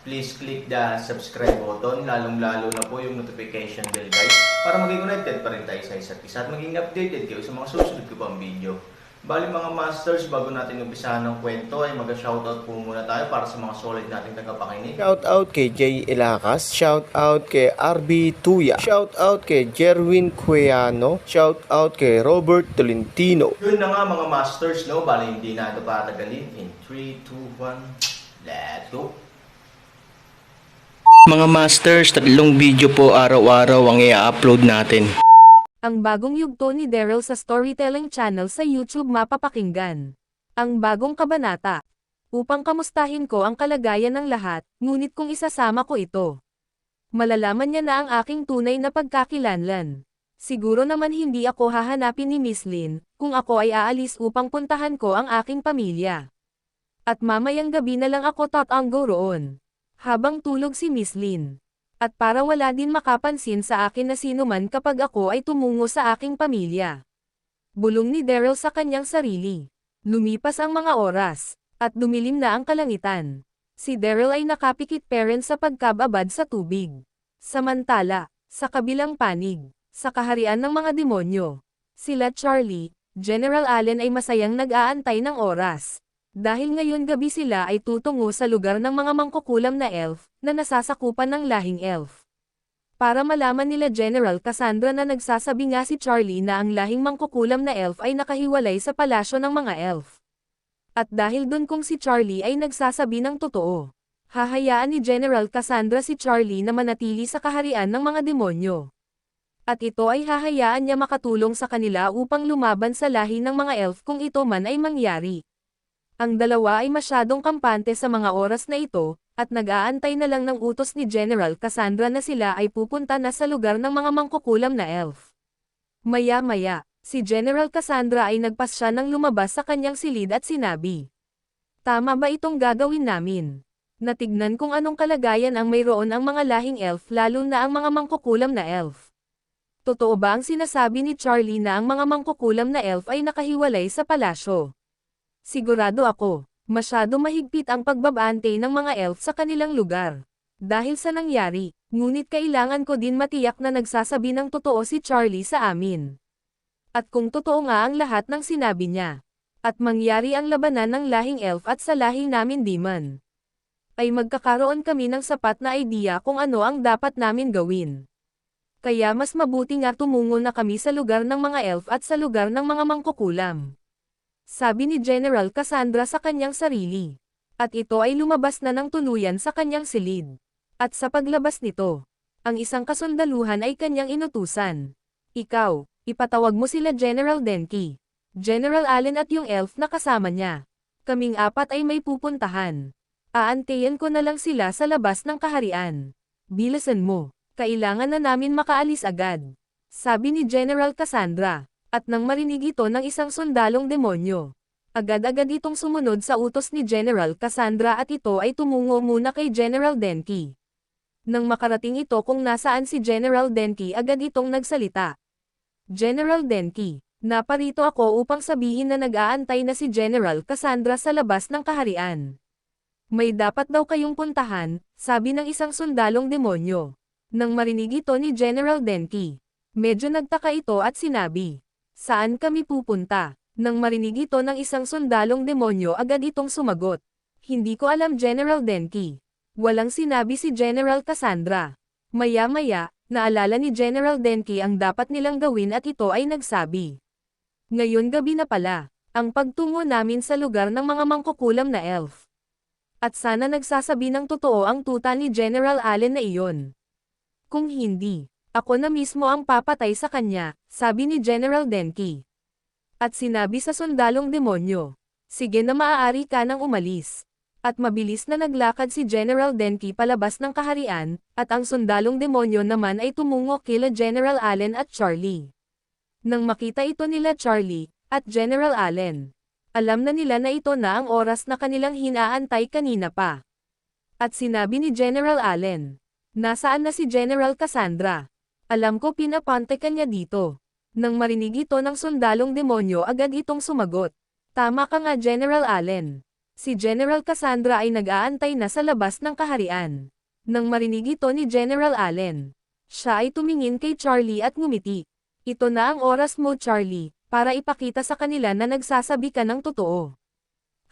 please click the subscribe button, lalong-lalo na po yung notification bell guys, para maging connected pa rin tayo sa isa't isa at maging updated kayo sa mga susunod ko pang video. Bali mga masters, bago natin umpisahan ng kwento ay mag-shoutout po muna tayo para sa mga solid nating tagapakinig. Shout out kay Jay Ilacas, shout out kay RB Tuya, shout out kay Jerwin Cueano, shout out kay Robert Tolentino. Yun na nga mga masters, no? Bali hindi na ito patagalin. In 3, 2, 1, let's go! Mga masters, tatlong video po araw-araw ang i-upload natin. Ang bagong yugto ni Daryl sa Storytelling Channel sa YouTube mapapakinggan. Ang bagong kabanata. Upang kamustahin ko ang kalagayan ng lahat, ngunit kung isasama ko ito. Malalaman niya na ang aking tunay na pagkakilanlan. Siguro naman hindi ako hahanapin ni Miss Lin, kung ako ay aalis upang puntahan ko ang aking pamilya. At mamayang gabi na lang ako tatanggo roon. Habang tulog si Miss Lin. At para wala din makapansin sa akin na sino man kapag ako ay tumungo sa aking pamilya. Bulong ni Daryl sa kanyang sarili. Lumipas ang mga oras, at dumilim na ang kalangitan. Si Daryl ay nakapikit parent sa pagkababad sa tubig. Samantala, sa kabilang panig, sa kaharian ng mga demonyo, sila Charlie, General Allen ay masayang nag-aantay ng oras. Dahil ngayon gabi sila ay tutungo sa lugar ng mga mangkukulam na elf, na nasasakupan ng lahing elf. Para malaman nila General Cassandra na nagsasabi nga si Charlie na ang lahing mangkukulam na elf ay nakahiwalay sa palasyo ng mga elf. At dahil dun kung si Charlie ay nagsasabi ng totoo, hahayaan ni General Cassandra si Charlie na manatili sa kaharian ng mga demonyo. At ito ay hahayaan niya makatulong sa kanila upang lumaban sa lahi ng mga elf kung ito man ay mangyari. Ang dalawa ay masyadong kampante sa mga oras na ito, at nag-aantay na lang ng utos ni General Cassandra na sila ay pupunta na sa lugar ng mga mangkukulam na elf. Maya-maya, si General Cassandra ay nagpasya ng lumabas sa kanyang silid at sinabi. Tama ba itong gagawin namin? Natignan kung anong kalagayan ang mayroon ang mga lahing elf lalo na ang mga mangkukulam na elf. Totoo ba ang sinasabi ni Charlie na ang mga mangkukulam na elf ay nakahiwalay sa palasyo? Sigurado ako, masyado mahigpit ang pagbabante ng mga elf sa kanilang lugar. Dahil sa nangyari, ngunit kailangan ko din matiyak na nagsasabi ng totoo si Charlie sa amin. At kung totoo nga ang lahat ng sinabi niya, at mangyari ang labanan ng lahing elf at sa lahi namin demon, ay magkakaroon kami ng sapat na idea kung ano ang dapat namin gawin. Kaya mas mabuti nga tumungo na kami sa lugar ng mga elf at sa lugar ng mga mangkukulam. Sabi ni General Cassandra sa kanyang sarili. At ito ay lumabas na ng tuluyan sa kanyang silid. At sa paglabas nito, ang isang kasundaluhan ay kanyang inutusan. Ikaw, ipatawag mo sila General Denki, General Allen at yung elf na kasama niya. Kaming apat ay may pupuntahan. Aantayin ko na lang sila sa labas ng kaharian. Bilasan mo, kailangan na namin makaalis agad. Sabi ni General Cassandra. At nang marinig ito ng isang sundalong demonyo, agad-agad itong sumunod sa utos ni General Cassandra at ito ay tumungo muna kay General Denki. Nang makarating ito kung nasaan si General Denki agad itong nagsalita. General Denki, naparito ako upang sabihin na nag-aantay na si General Cassandra sa labas ng kaharian. May dapat daw kayong puntahan, sabi ng isang sundalong demonyo. Nang marinig ito ni General Denki, medyo nagtaka ito at sinabi, Saan kami pupunta? Nang marinig ito ng isang sundalong demonyo agad itong sumagot. Hindi ko alam General Denki. Walang sinabi si General Cassandra. Maya-maya, naalala ni General Denki ang dapat nilang gawin at ito ay nagsabi. Ngayon gabi na pala, ang pagtungo namin sa lugar ng mga mangkukulam na elf. At sana nagsasabi ng totoo ang tuta ni General Allen na iyon. Kung hindi, ako na mismo ang papatay sa kanya, sabi ni General Denki. At sinabi sa sundalong demonyo, sige na maaari ka nang umalis. At mabilis na naglakad si General Denki palabas ng kaharian, at ang sundalong demonyo naman ay tumungo kila General Allen at Charlie. Nang makita ito nila Charlie, at General Allen, alam na nila na ito na ang oras na kanilang hinaantay kanina pa. At sinabi ni General Allen, nasaan na si General Cassandra? Alam ko pinapante ka dito. Nang marinig ito ng sundalong demonyo agad itong sumagot. Tama ka nga General Allen. Si General Cassandra ay nag-aantay na sa labas ng kaharian. Nang marinig ito ni General Allen, siya ay tumingin kay Charlie at ngumiti. Ito na ang oras mo Charlie, para ipakita sa kanila na nagsasabi ka ng totoo.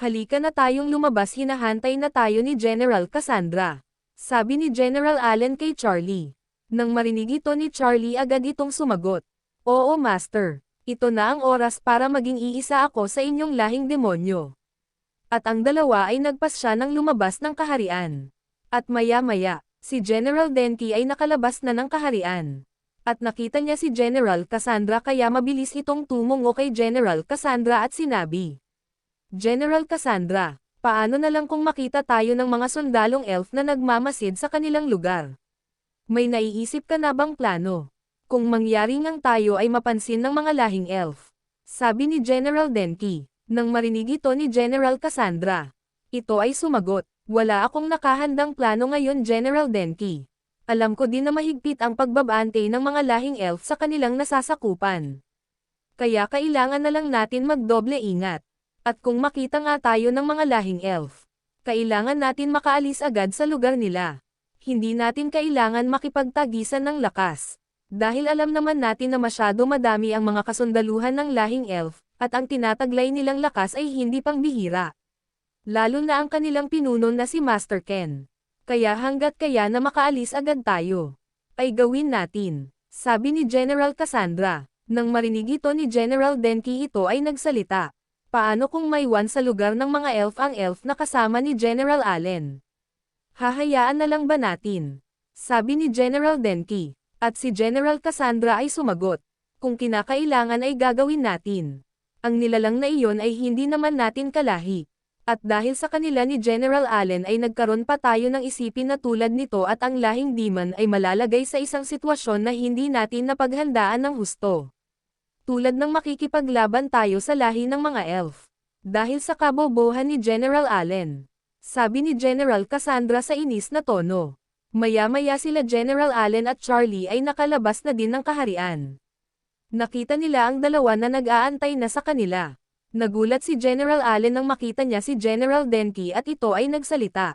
Halika na tayong lumabas hinahantay na tayo ni General Cassandra. Sabi ni General Allen kay Charlie. Nang marinig ito ni Charlie agad itong sumagot. Oo Master, ito na ang oras para maging iisa ako sa inyong lahing demonyo. At ang dalawa ay nagpas siya ng lumabas ng kaharian. At maya-maya, si General Denki ay nakalabas na ng kaharian. At nakita niya si General Cassandra kaya mabilis itong tumungo kay General Cassandra at sinabi. General Cassandra, paano na lang kung makita tayo ng mga sundalong elf na nagmamasid sa kanilang lugar? May naiisip ka na bang plano? Kung mangyari ngang tayo ay mapansin ng mga lahing elf. Sabi ni General Denki. Nang marinig ito ni General Cassandra. Ito ay sumagot, wala akong nakahandang plano ngayon General Denki. Alam ko din na mahigpit ang pagbabante ng mga lahing elf sa kanilang nasasakupan. Kaya kailangan na lang natin magdoble ingat. At kung makita nga tayo ng mga lahing elf, kailangan natin makaalis agad sa lugar nila. Hindi natin kailangan makipagtagisan ng lakas. Dahil alam naman natin na masyado madami ang mga kasundaluhan ng lahing elf, at ang tinataglay nilang lakas ay hindi pang bihira. Lalo na ang kanilang pinuno na si Master Ken. Kaya hanggat kaya na makaalis agad tayo, ay gawin natin, sabi ni General Cassandra. Nang marinig ito ni General Denki ito ay nagsalita. Paano kung maywan sa lugar ng mga elf ang elf na kasama ni General Allen? Hahayaan na lang ba natin? Sabi ni General Denki. At si General Cassandra ay sumagot. Kung kinakailangan ay gagawin natin. Ang nilalang na iyon ay hindi naman natin kalahi. At dahil sa kanila ni General Allen ay nagkaroon pa tayo ng isipin na tulad nito at ang lahing demon ay malalagay sa isang sitwasyon na hindi natin napaghandaan ng husto. Tulad ng makikipaglaban tayo sa lahi ng mga elf. Dahil sa kabobohan ni General Allen. Sabi ni General Cassandra sa inis na tono. Maya-maya sila General Allen at Charlie ay nakalabas na din ng kaharian. Nakita nila ang dalawa na nag-aantay na sa kanila. Nagulat si General Allen nang makita niya si General Denki at ito ay nagsalita.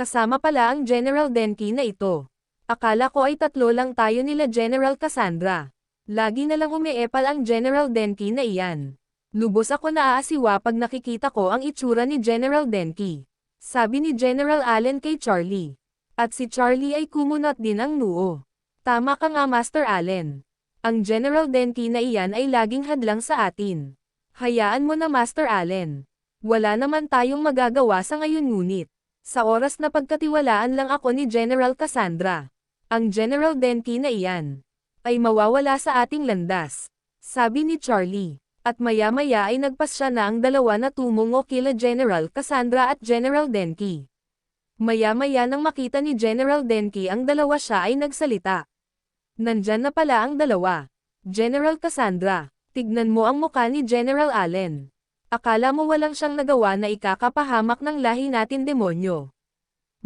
Kasama pala ang General Denki na ito. Akala ko ay tatlo lang tayo nila General Cassandra. Lagi na lang umiepal ang General Denki na iyan. Lubos ako naaasiwa pag nakikita ko ang itsura ni General Denki. Sabi ni General Allen kay Charlie. At si Charlie ay kumunat din ang noo. Tama ka nga Master Allen. Ang General Denki na iyan ay laging hadlang sa atin. Hayaan mo na Master Allen. Wala naman tayong magagawa sa ngayon ngunit. Sa oras na pagkatiwalaan lang ako ni General Cassandra. Ang General Denki na iyan. Ay mawawala sa ating landas. Sabi ni Charlie. At maya-maya ay nagpas siya na ang dalawa na tumungo kila General Cassandra at General Denki. Maya-maya nang makita ni General Denki ang dalawa siya ay nagsalita. Nandyan na pala ang dalawa. General Cassandra, tignan mo ang muka ni General Allen. Akala mo walang siyang nagawa na ikakapahamak ng lahi natin demonyo.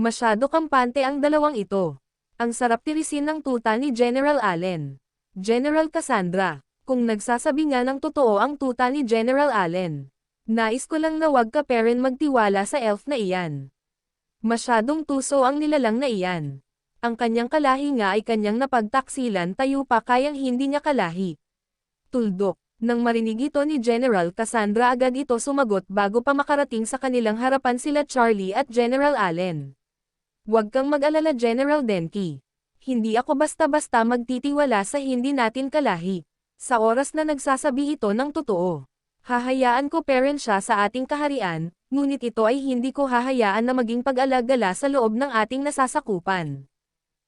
Masyado kampante ang dalawang ito. Ang sarap tirisin ng tuta ni General Allen. General Cassandra, kung nagsasabi nga ng totoo ang tuta ni General Allen. Nais ko lang na wag ka peren magtiwala sa elf na iyan. Masyadong tuso ang nilalang na iyan. Ang kanyang kalahi nga ay kanyang napagtaksilan tayo pa kayang hindi niya kalahi. Tuldok, nang marinig ito ni General Cassandra agad ito sumagot bago pa makarating sa kanilang harapan sila Charlie at General Allen. Huwag kang mag-alala General Denki. Hindi ako basta-basta magtitiwala sa hindi natin kalahi. Sa oras na nagsasabi ito ng totoo. Hahayaan ko parent siya sa ating kaharian, ngunit ito ay hindi ko hahayaan na maging pag-alagala sa loob ng ating nasasakupan.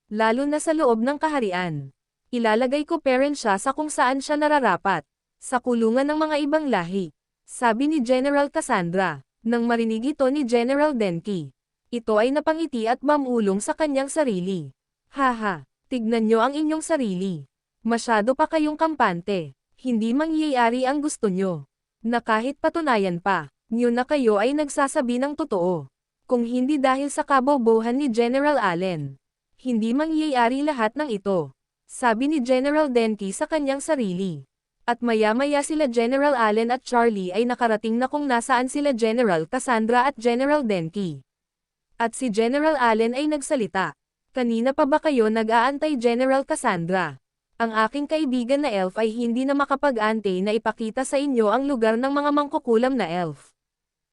Lalo na sa loob ng kaharian. Ilalagay ko parent siya sa kung saan siya nararapat. Sa kulungan ng mga ibang lahi. Sabi ni General Cassandra. Nang marinig ito ni General Denki, ito ay napangiti at mamulong sa kanyang sarili. Haha, tignan nyo ang inyong sarili. Masyado pa kayong kampante. Hindi mangyayari ang gusto nyo. Na kahit patunayan pa, nyo na kayo ay nagsasabi ng totoo. Kung hindi dahil sa kabobohan ni General Allen, hindi mangyayari lahat ng ito. Sabi ni General Denki sa kanyang sarili. At maya-maya sila General Allen at Charlie ay nakarating na kung nasaan sila General Cassandra at General Denki. At si General Allen ay nagsalita. Kanina pa ba kayo nag-aantay General Cassandra? Ang aking kaibigan na elf ay hindi na makapag-ante na ipakita sa inyo ang lugar ng mga mangkukulam na elf.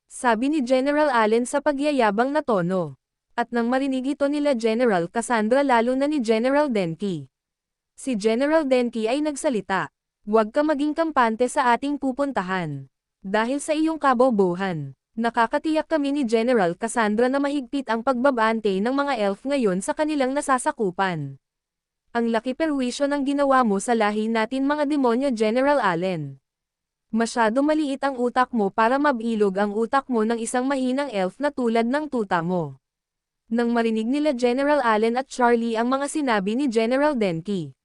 Sabi ni General Allen sa pagyayabang na tono. At nang marinig ito nila General Cassandra lalo na ni General Denki. Si General Denki ay nagsalita. Huwag ka maging kampante sa ating pupuntahan. Dahil sa iyong kabobohan, nakakatiyak kami ni General Cassandra na mahigpit ang pagbabante ng mga elf ngayon sa kanilang nasasakupan. Ang laki perwisyo ng ginawa mo sa lahi natin mga demonyo General Allen. Masyado maliit ang utak mo para mabilog ang utak mo ng isang mahinang elf na tulad ng tuta mo. Nang marinig nila General Allen at Charlie ang mga sinabi ni General Denki.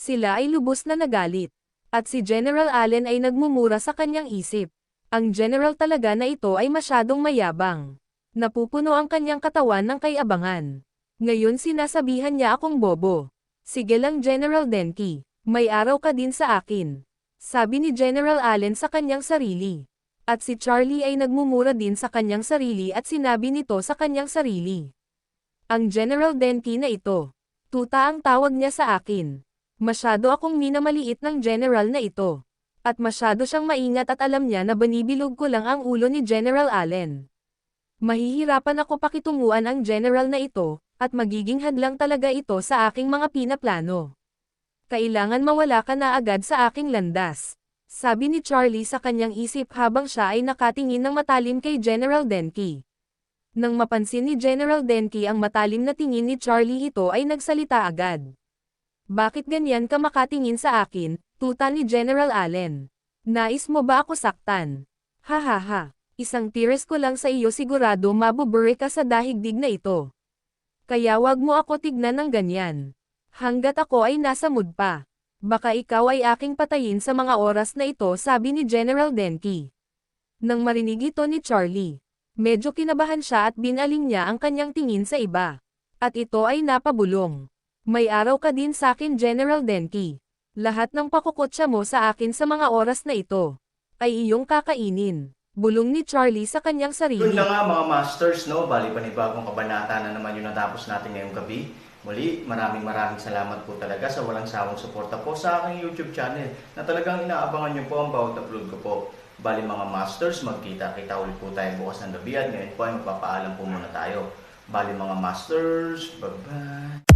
Sila ay lubos na nagalit. At si General Allen ay nagmumura sa kanyang isip. Ang general talaga na ito ay masyadong mayabang. Napupuno ang kanyang katawan ng kayabangan. Ngayon sinasabihan niya akong bobo. Sige lang General Denki, may araw ka din sa akin. Sabi ni General Allen sa kanyang sarili. At si Charlie ay nagmumura din sa kanyang sarili at sinabi nito sa kanyang sarili. Ang General Denki na ito. Tuta ang tawag niya sa akin. Masyado akong minamaliit ng general na ito. At masyado siyang maingat at alam niya na banibilog ko lang ang ulo ni General Allen. Mahihirapan ako pakitunguan ang general na ito, at magiging hadlang talaga ito sa aking mga pinaplano. Kailangan mawala ka na agad sa aking landas. Sabi ni Charlie sa kanyang isip habang siya ay nakatingin ng matalim kay General Denki. Nang mapansin ni General Denki ang matalim na tingin ni Charlie ito ay nagsalita agad. Bakit ganyan ka makatingin sa akin, tuta ni General Allen? Nais mo ba ako saktan? Ha ha ha, isang tires ko lang sa iyo sigurado mabubure ka sa dahigdig na ito. Kaya wag mo ako tignan ng ganyan. Hanggat ako ay nasa mood pa. Baka ikaw ay aking patayin sa mga oras na ito sabi ni General Denki. Nang marinig ito ni Charlie, medyo kinabahan siya at binaling niya ang kanyang tingin sa iba. At ito ay napabulong. May araw ka din sa akin General Denki. Lahat ng pakukotsa mo sa akin sa mga oras na ito, ay iyong kakainin. Bulong ni Charlie sa kanyang Yun sarili. na nga mga masters, no? Bali panibagong kabanata na naman yung natapos natin ngayong gabi. Muli, maraming maraming salamat po talaga sa walang sawang suporta po sa aking YouTube channel na talagang inaabangan nyo po ang bawat upload ko po. Bali mga masters, magkita-kita ulit po tayo bukas ng gabi at ngayon po ay magpapaalam po muna tayo. Bali mga masters, bye-bye!